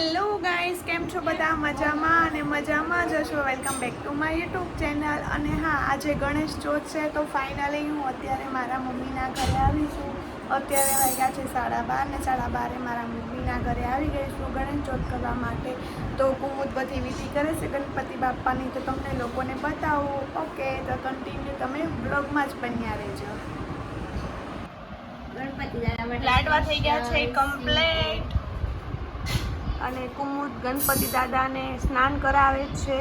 Hello guys કેમ છો બધા? મજામાં અને મજામાં જ હશો? Welcome back to my YouTube channel અને હા આજે ગણેશ ચોથ છે તો ફાઇનલી હું અત્યારે મારા મમ્મીના ઘરે આવી છું. અત્યારે વાગ્યા છે સાડા બાર ને સાડા બારે મારા મમ્મીના ઘરે આવી ગઈ છું ગણેશ ચોથ કરવા માટે. તો કુમુદ બધી વિધિ કરે છે ગણપતિ બાપ્પાની તો તમને લોકોને બતાવું. ઓકે તો કન્ટિન્યુ તમે બ્લોગમાં જ બન્યા રહેજો. ગણપતિ લાડવા થઈ ગયા છે કમ્પ્લેટ અને કુમુદ ગણપતિ દાદાને સ્નાન કરાવે છે.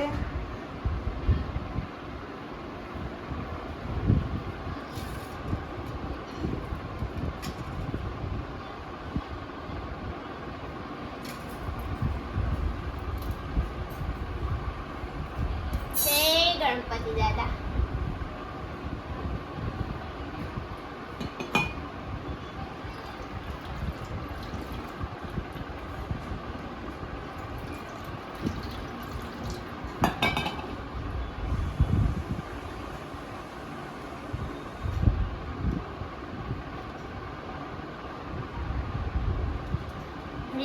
ગણપતિ દાદા.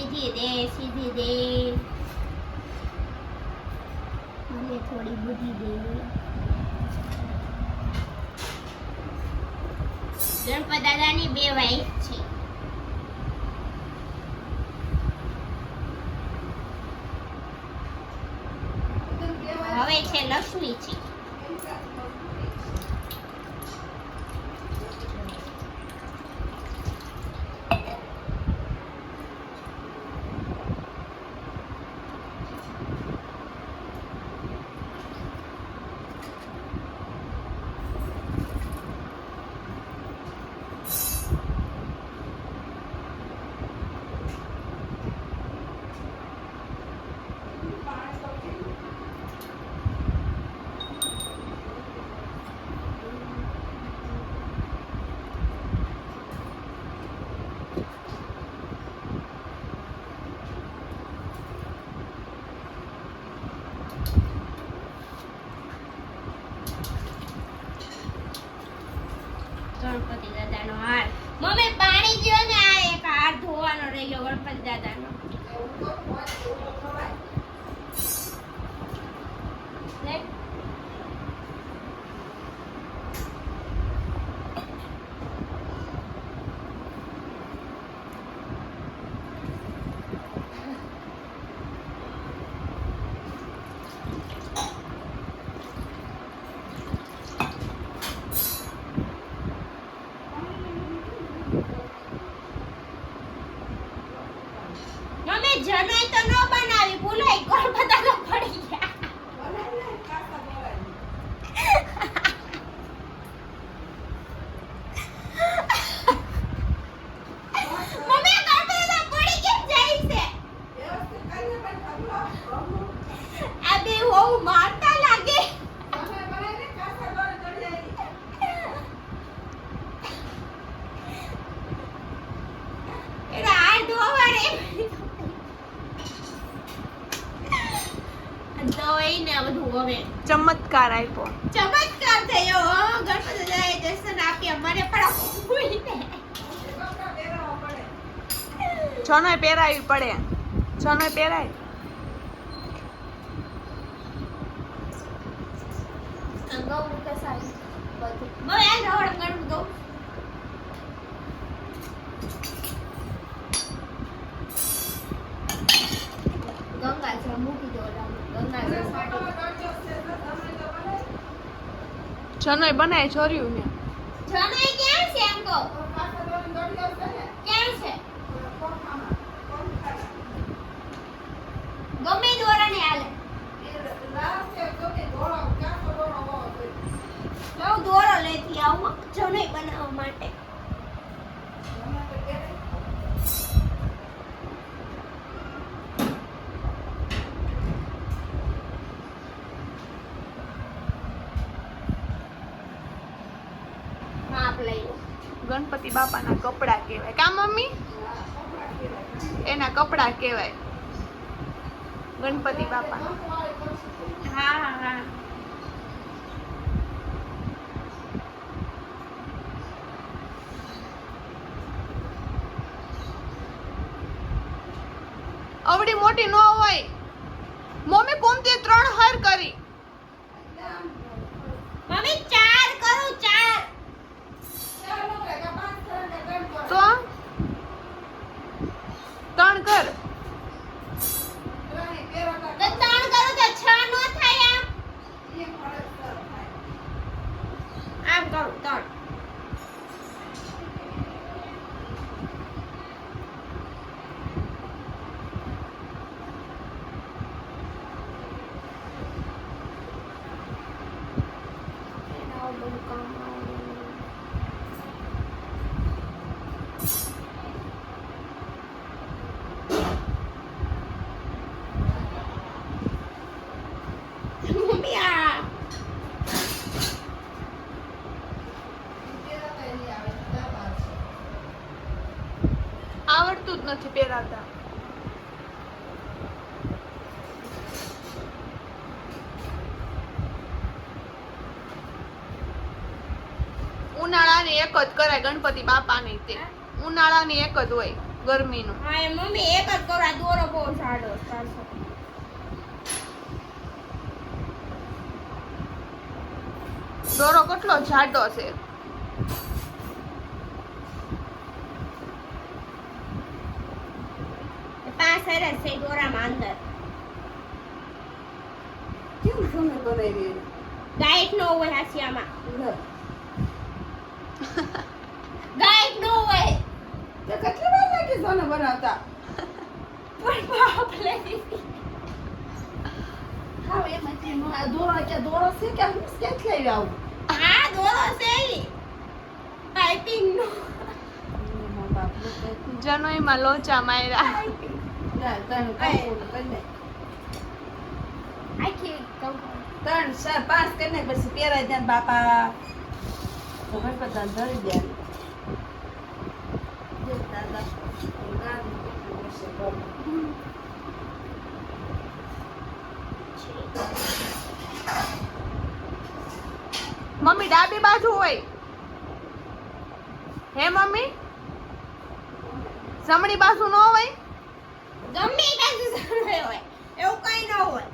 રીધી દે, સીધી દે. મને થોડી બુદ્ધિ દે. ગણપત દાદાની બે વાઈફ છે. હવે છે લક્ષ્મી છે ગણપતિ દાદાનો હાર મમ્મી પાણી દ્યો ને આ એક હાર ધોવાનો રહી ગયો ગણપતિ દાદાનો લે. જનોઈ તો ન બનાવી. ભૂલાઈ ગણપતિ દાદા પડી ગયા મમ્મી ગણપતિ દાદા પડી કેમ જાય છે આ બે બહુ મારતા લાગે એના હાર ધોવા રે ધોઈને આ બધું હવે ચમત્કાર આપ્યો. ચમત્કાર થયો. હો. ગણપતિ દાદાએ દર્શન આપ્યા મને પણ છનો પહેરાવી પડે. છનો પહેરાય. ગંગા જળ મૂકી દો. ગંગા જળ છાંટી દો. છનોય બનાય છોર્યું ને જનોય ક્યાં છે એમ તો ક્યાં છે? ગમે દોરા ને હાલે. દોરો લેતી આવું જનોય બનાવવા માટે માપ લઈ લો ગણપતિ બાપાના કપડાં કહેવાય. કા મમ્મી? એના કપડાં કહેવાય. ગણપતિ બાપા. હા હા હા. અવડી મોટી ન હોય મમ્મી કુમતી ત્રણ હાર કરી મમ્મી ચાર કરું ચાર તો ત્રણ કર. ત્રણ કરું તો છ નો થાય આમ. આમ કરું ત્રણ. મમ્મી આ આવડતું જ નથી પહેરાતા ઉનાળાની એક જ કરાય ગણપતિ બાપાની તે. ઉનાળાની એક જ હોય ગરમીનું. હા એ મમ્મી એક જ કરાય દોરો બહુ જાડો ચાલશે દોરો કેટલો જાડો છે પાંચ સરસ છે દોરામાં અંદર. કેવું સોને બનાવી ગાઈડ નો હોય હાસિયામાં ગાઈડ નો હોય તો કેટલી વાર લાગી સોને બનાવતા? પણ બાપ લે. હા એમાં કે દોરો કે દોરો છે કે હું ક્યાંથી લઈ આવું? આ દોરો છે પાઇપિંગ નો. જનોઈમાં લોચા માર્યા. ત્રણ ચાર પાંચ કરીને પછી પહેરાઈ દે ને બાપા તો ભાઈ બધા ધરી દે જો દાદા ગાડી કેટલી હશે બોલ. મમ્મી ડાબી બાજુ હોય હે મમ્મી જમણી બાજુ ન હોય ગમે એ બાજુ હોય એવું કઈ ન હોય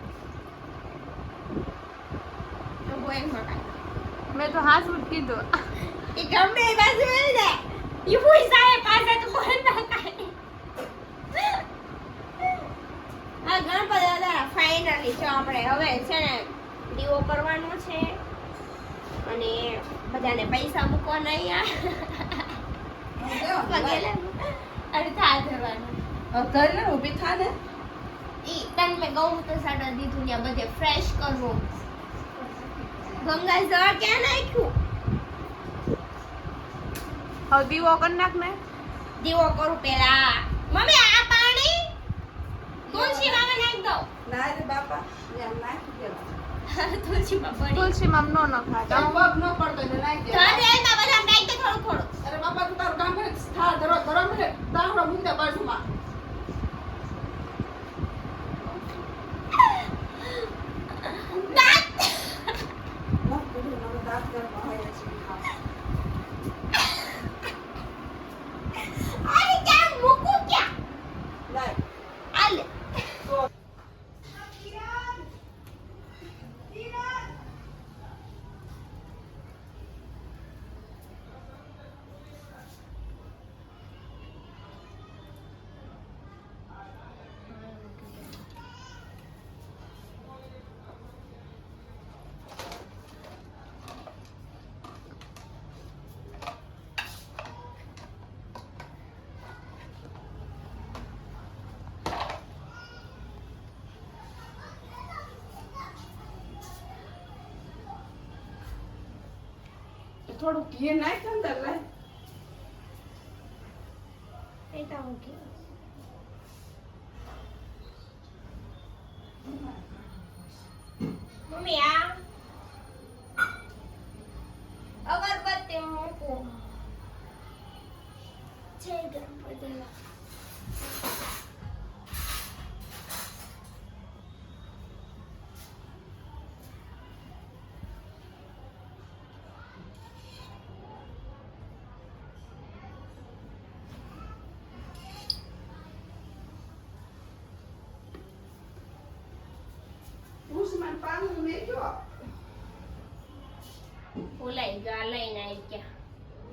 હોય કાંઈ. મેં તો હાથ જ કીધું એ ગમે એ બાજુ હોય ને ઈ પૈસા એ પાસે તો કોઈ ના કાંઈ. આ ગણપતિ દાદા ફાઇનલી છે આપણે હવે છે ને દીવો કરવાનો છે અને બધાને પૈસા મૂકવાના અહીંયા પગે. થા ધરવાનું ધરી ઊભી થા ને ઈ તન મે ગૌમૂત્ર સાડા દીધું ને બધે ફ્રેશ કરો. ગંગા જળ ક્યાં નાખ્યું? હવે દીવો કર નાખ ને. દીવો કરું પેલા. મમ્મી આ પાણી? તુલસી માં નાખ દો ના રે બાપા નાખી દેવા તુલસી માં પડી તુલસીમાં ન નખાતા તો પગ ન પડતો એટલે નાખી દેવા. ઘરે એમાં બધા નાખી દે થોડું થોડું. અરે બાપા તું તારું કામ કરે. થાળ ધરો ધરો મળે તાવડો મૂકી દે બાજુમાં દાંત મસ્ત બધું નવું દાંત કરવા હોય છે હા. અરે ક્યાં મૂકું ક્યાં લાય. આલે તો થોડું ઘી નાખ અંદર લે એટા ઓકે મમ્મી આ અગરબત્તી મૂકો. જય ગણપતિ પાનું મેજો ભૂલાઈ ગયા લઈને આવી ગયા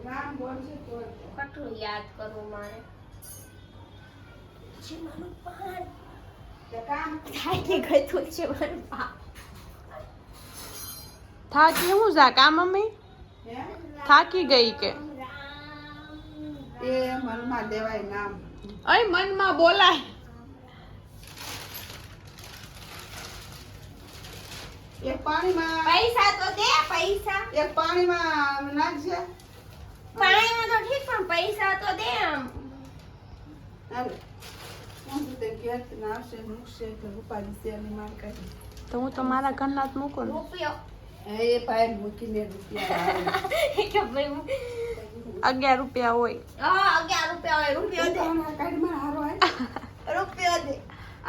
નામ બોલશે તો કેટલું યાદ કરવું મારે જીવાનું પાન તે કામ થાકી ગયું જીવાનું પાન થાકી હું જા કા મમ્મી થાકી ગઈ કે એ મનમાં દેવાય નામ અહીં મનમાં બોલાય એક પાણીમાં પૈસા તો દે પૈસા. એક પાણીમાં નાખજે. પાણીમાં તો ઠીક પણ પૈસા તો દે આમ. તો હું તો મારા ઘરના જ મૂકું એ ભાઈ મૂકીને રૂપિયા ભાઈ અગિયાર રૂપિયા હોય. હા અગિયાર રૂપિયા હોય રૂપિયા દે. રૂપિયો દે.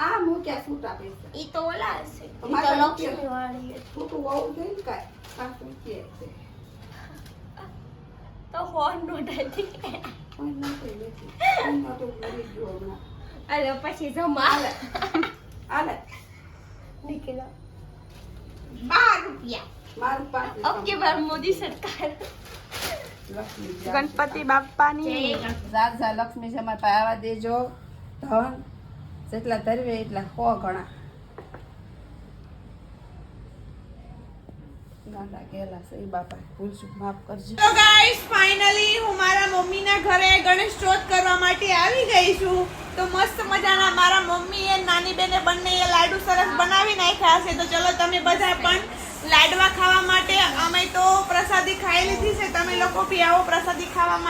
આ મૂક્યા છૂટા પૈસા ઈ તો ઓલા હશે. તો લક્ષ્મી વાળી છૂટું હોવું જોઈએ ને કાય પાંચ રૂપિયા છે? તો ફોનનું નથી. અરે પછી જમા. આલે નીકળ્યો બાર રૂપિયા. બાર પાંચ ઓકે બાર મોદી સરકાર. ગણપતિ બાપાની જા જા લક્ષ્મી જમા પાવા દેજો. ધન. જેટલા ધરવે એટલા સો ઘણા. ગાંડા કેલા છે બાપા ભૂલશું, માફ કરજો. તો ગાઈસ ફાઇનલી હું મારા મમ્મીના ઘરે ગણેશ ચોથ કરવા માટે આવી ગઈ છું. તો મસ્ત મજાના મારા મમ્મી એ નાની બેને બંનેએ લાડુ સરસ બનાવી નાખ્યા છે તો ચલો તમે બધા પણ લાડવા ખાવા માટે અમે તો પ્રસાદી ખાઈ લીધી છે. તમે લોકો બી આવો પ્રસાદી ખાવા માટે